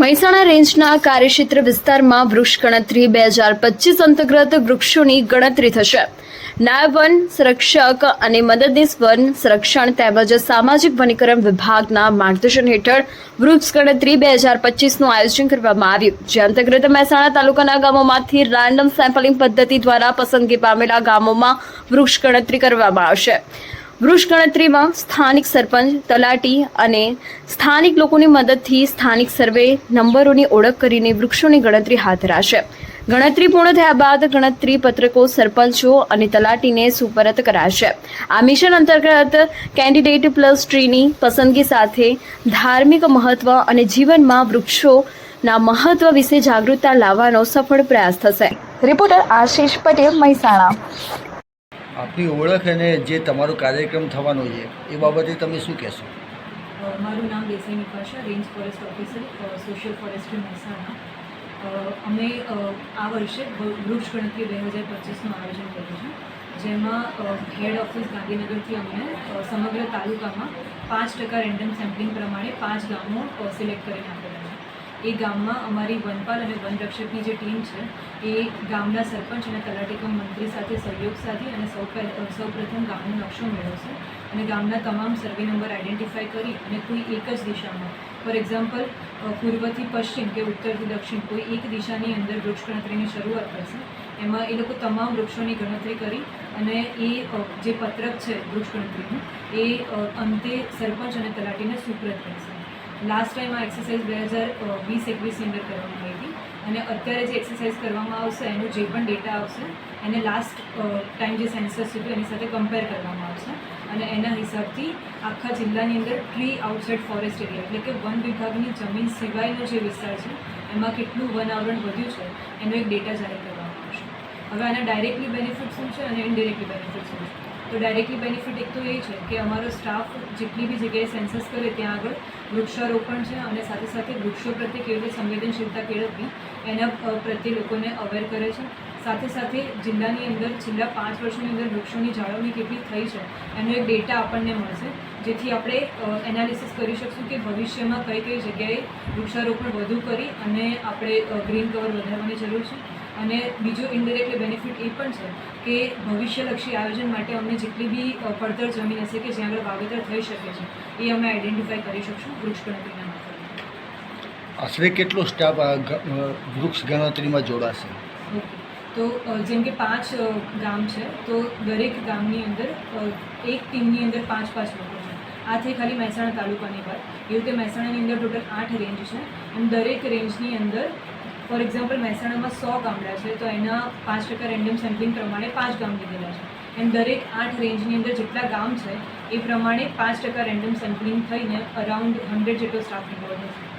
મહેસાણા રેન્જના કાર્યક્ષેત્ર વિસ્તારમાં વૃક્ષ ગણતરી બે હજાર પચીસ અંતર્ગત વૃક્ષોની ગણતરી થશે. નાયબ વન સંરક્ષક અને મદદનીશ વન સંરક્ષણ તેમજ સામાજિક વનીકરણ વિભાગના માર્ગદર્શન હેઠળ વૃક્ષ ગણતરી બે હજાર પચીસનું આયોજન કરવામાં આવ્યું, જે અંતર્ગત મહેસાણા તાલુકાના ગામોમાંથી રેન્ડમ સેમ્પલિંગ પદ્ધતિ દ્વારા પસંદગી પામેલા ગામોમાં વૃક્ષ ગણતરી કરવામાં આવશે. વૃક્ષ ગણતરીમાં સ્થાનિક સરપંચ, તલાટી અને સ્થાનિક લોકોની મદદથી સ્થાનિક સર્વે નંબરોની ઓળખ કરીને વૃક્ષોની ગણતરી હાથ ધરાશે. ગણતરી પૂર્ણ થયા બાદ ગણતરી પત્રકો, સરપંચો અને તલાટીને સુપરત કરાશે. આ મિશન અંતર્ગત કેન્ડિડેટ પ્લસ ટ્રીની પસંદગી સાથે ધાર્મિક મહત્વ અને જીવનમાં વૃક્ષોના મહત્વ વિશે જાગૃતતા લાવવાનો સફળ પ્રયાસ થશે. રિપોર્ટર આશીષ પટેલ મહેસાણા. આપની ઓળખ અને જે તમારો કાર્યક્રમ થવાનો છે, એ બાબતે તમે શું કહેશો? મારું નામ Desai Nikasha range forest officer social forestry Mehsana. અમે આ વર્ષે વૃક્ષ ગણતરી બે હજાર પચીસનું આયોજન કર્યું છે, જેમાં હેડ ઓફિસ ગાંધીનગરથી અમને સમગ્ર તાલુકામાં પાંચ ટકા રેન્ડમ સેમ્પલિંગ પ્રમાણે પાંચ ગામો સિલેક્ટ કરીને આપેલા છે એ ગામમાં અમારી વનપાલ અને વનરક્ષકની જે ટીમ છે, એ ગામના સરપંચ અને તલાટીકમ મંત્રી સાથે સહયોગ સાધી અને સૌ પહે- સૌ પ્રથમ ગામનો નકશો મેળવશે અને ગામના તમામ સર્વે નંબર આઈડેન્ટિફાય કરી અને કોઈ એક જ દિશામાં, ફોર એક્ઝામ્પલ પૂર્વથી પશ્ચિમ કે ઉત્તરથી દક્ષિણ, કોઈ એક દિશાની અંદર વૃક્ષ ગણતરીની શરૂઆત કરશે. એમાં એ લોકો તમામ વૃક્ષોની ગણતરી કરી અને એ જે પત્રક છે વૃક્ષ ગણતરીનું, એ અંતે સરપંચ અને તલાટીને સુપ્રત કરશે. લાસ્ટ ટાઈમ આ એક્સરસાઇઝ બે હજાર વીસ, એકવીસની અંદર કરવામાં આવી હતી. અને અત્યારે જે એક્સરસાઇઝ કરવામાં આવશે, એનો જે પણ ડેટા આવશે, એને લાસ્ટ ટાઈમ જે સેન્સસ હતું એની સાથે કમ્પેર કરવામાં આવશે. અને એના હિસાબથી આખા જિલ્લાની અંદર ટ્રી આઉટસાઇડ ફોરેસ્ટ એરિયા એટલે કે વન વિભાગની જમીન સિવાયનો જે વિસ્તાર છે, એમાં કેટલું વન આવરણ વધ્યું છે, એનો એક ડેટા જાહેર કરવામાં આવશે. હવે આના ડાયરેક્ટલી બેનિફિટ શું છે અને ઇનડિરેક્ટલી બેનિફિટ શું છે? તો ડાયરેક્ટલી બેનિફિટ એક તો એ છે કે અમારો સ્ટાફ જેટલી બી જગ્યાએ સેન્સસ કરે ત્યાં આગળ, વૃક્ષારોપણ છે અને સાથે સાથે વૃક્ષો પ્રત્યે કેવી રીતે સંવેદનશીલતા કેળવવી, એના પ્રત્યે લોકોને અવેર કરે છે. સાથે સાથે જિલ્લાની અંદર, છેલ્લા પાંચ વર્ષની અંદર વૃક્ષોની જાળવણી કેટલી થઈ છે, એનો એક ડેટા આપણને મળશે. જેથી આપણે એનાલિસિસ કરી શકશું કે ભવિષ્યમાં કઈ કઈ જગ્યાએ વૃક્ષારોપણ વધુ કરી અને આપણે ગ્રીન કવર વધારવાની જરૂર છે. અને બીજો ઇન્ડિરેક્ટલી બેનિફિટ એ પણ છે કે ભવિષ્યલક્ષી આયોજન માટે અમને જેટલી બી પડતર જમીન હશે કે જ્યાં આગળ વાવેતર થઈ શકે છે એ અમે આઈડેન્ટિફાઈ કરી શકશું વૃક્ષ ગણતરીના આશરે કેટલો સ્ટાફ આ વૃક્ષ ગણતરીમાં જોડાશે? તો જેમ કે પાંચ ગામ છે તો દરેક ગામની અંદર એક ટીમની અંદર પાંચ પાંચ લોકો છે. આ થઈ ખાલી મહેસાણા તાલુકાની વાત. એવી રીતે મહેસાણાની અંદર ટોટલ આઠ રેન્જ છે અને દરેક રેન્જની અંદર ફોર એક્ઝામ્પલ મહેસાણામાં સો ગામડા છે, તો એના પાંચ ટકા રેન્ડમ સેમ્પલિંગ પ્રમાણે પાંચ ગામ લીધેલા છે. એન્ડ દરેક આઠ રેન્જની અંદર જેટલા ગામ છે, એ પ્રમાણે પાંચ ટકા રેન્ડમ સેમ્પલિંગ થઈને અરાઉન્ડ હંડ્રેડ જેટલો સ્ટાફ ઇન્વોલ્વ હશે.